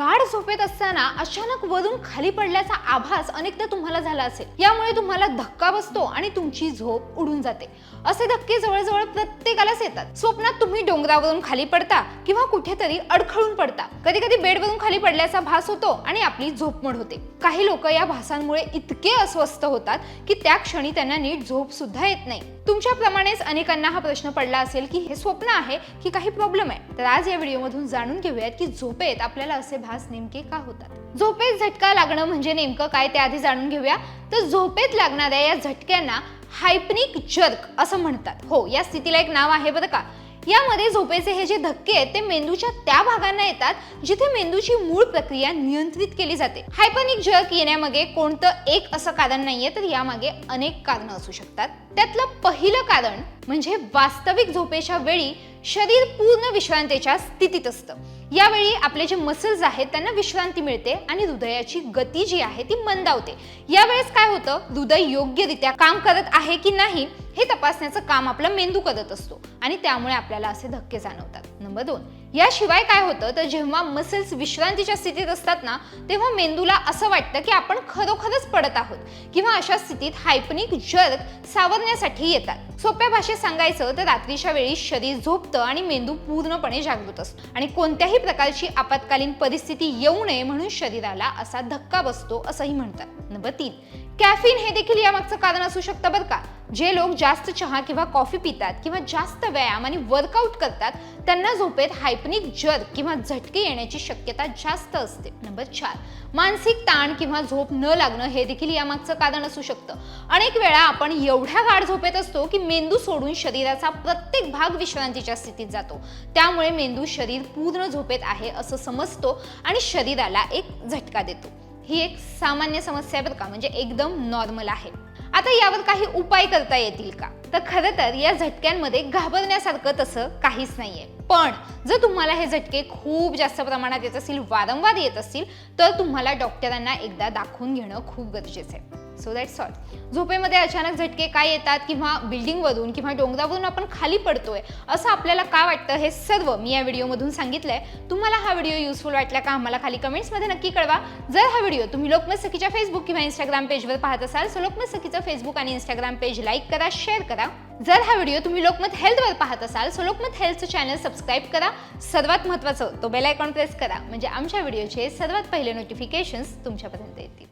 गाढ झोपेत असताना अचानक वरून खाली पडल्याचा आभास अनेकदा तुम्हाला झाला असेल. यामुळे तुम्हाला धक्का बसतो आणि तुमची झोप उडून जाते. असे धक्के जवळजवळ प्रत्येकालाच येतात. स्वप्नात तुम्ही डोंगरावरून खाली पडता किंवा कुठेतरी अडखळून पडता. कधी कधी बेडवरून खाली पडल्याचा भास होतो आणि आपली झोपमोड होते. काही लोक या भासांमुळे इतके अस्वस्थ होतात की त्या क्षणी त्यांना नीट झोप सुद्धा येत नाही. तुमच्याप्रमाणेच अनेकांना हा प्रश्न पडला असेल की हे स्वप्न आहे की काही प्रॉब्लेम आहे? तर आज या व्हिडिओमधून जाणून घेऊयात की झोपेत आपल्याला असे भास नेमके का होतात? झोपेत झटका लागणं म्हणजे नेमकं काय ते आधी जाणून घेऊया. तर झोपेत लागणाऱ्या या झटक्यांना हायपनिक जर्क असं म्हणतात. हो या स्थितीला एक नाव आहे बरं का. यामध्ये झोपेचे हे जे धक्के आहेत ते मेंदूच्या त्या भागांना येतात जिथे मेंदूची मूळ प्रक्रिया नियंत्रित केली जाते. हायपनिक जर्क येण्यामागे कोणतं एक असं कारण नाहीये तर यामागे अनेक कारणं असू शकतात. त्यातलं पहिलं कारण म्हणजे वास्तविक झोपेच्या वेळी शरीर पूर्ण विश्रांतीच्या स्थितीत असतं. यावेळी आपले जे मसल्स आहेत त्यांना विश्रांती मिळते आणि हृदयाची गती जी आहे ती मंदावते. यावेळेस काय होतं? हृदय योग्यरित्या काम करत आहे की नाही? हे तपासण्याचं काम आपला मेंदू करत असतो आणि त्यामुळे आपल्याला असे धक्के जाणवतात. नंबर दोन याशिवाय काय होतं? तर जेव्हा मसल्स विश्रांतीच्या स्थितीत असतात ना तेव्हा मेंदूला असं वाटतं की आपण खरोखरच पडत आहोत किंवा अशा स्थितीत हायपनिक जर्क सावरण्यासाठी येतात. सोप्या भाषेत सांगायचं तर रात्रीच्या वेळी शरीर झोपतं आणि मेंदू पूर्णपणे जागृत असतो आणि कोणत्याही प्रकारची आपत्कालीन परिस्थिती येऊ नये म्हणून शरीराला असा धक्का बसतो असंही म्हणतात. नंबर तीन कॅफिन हे देखील यामागचं कारण असू शकतं बरं का? जे लोक जास्त चहा किंवा कॉफी पितात किंवा जास्त व्यायाम आणि वर्कआउट करतात त्यांना झोपेत हायपनिक जर किंवा झटके येण्याची शक्यता जास्त असते. नंबर चार मानसिक ताण किंवा झोप न लागणं हे देखील यामागचं कारण असू शकतं. अनेक वेळा आपण एवढ्या गाढ झोपेत असतो की मेंदू सोडून शरीराचा प्रत्येक भाग विश्रांतीच्या स्थितीत जातो. त्यामुळे मेंदू शरीर पूर्ण झोपेत आहे असं समजतो आणि शरीराला एक झटका देतो. ही एक सामान्य समस्या आहे बरं का म्हणजे एकदम नॉर्मल आहे. आता यावर काही उपाय करता येतील का? तर खरं तर या झटक्यांमध्ये घाबरण्यासारखं तसं काहीच नाहीये. पण जर तुम्हाला हे झटके खूप जास्त प्रमाणात येत असतील वारंवार येत असतील तर तुम्हाला डॉक्टरांना एकदा दाखवून घेणं खूप गरजेचं आहे. सो दॅट्स ऑल झोपेमध्ये अचानक झटके काय येतात किंवा बिल्डिंगवरून किंवा डोंगरावरून आपण खाली पडतोय असं आपल्याला का वाटतं हे सर्व मी या व्हिडिओमधून सांगितलंय. तुम्हाला हा व्हिडिओ युजफुल वाटला का आम्हाला खाली कमेंट्समध्ये नक्की कळवा. जर हा व्हिडिओ तुम्ही लोकमत सखीच्या फेसबुक किंवा इंस्टाग्राम पेजवर पाहत असाल सो लोकमत सखीचं फेसबुक आणि इंस्टाग्राम पेज लाईक करा शेअर करा. जर हा व्हिडिओ तुम्ही लोकमत हेल्थवर पाहत असाल सो लोकमत हेल्थचं चॅनल सबस्क्राईब करा. सर्वात महत्त्वाचं तो बेल आयकॉन प्रेस करा. म्हणजे आमच्या व्हिडिओचे सर्वात पहिले नोटिफिकेशन्स तुमच्यापर्यंत येतील.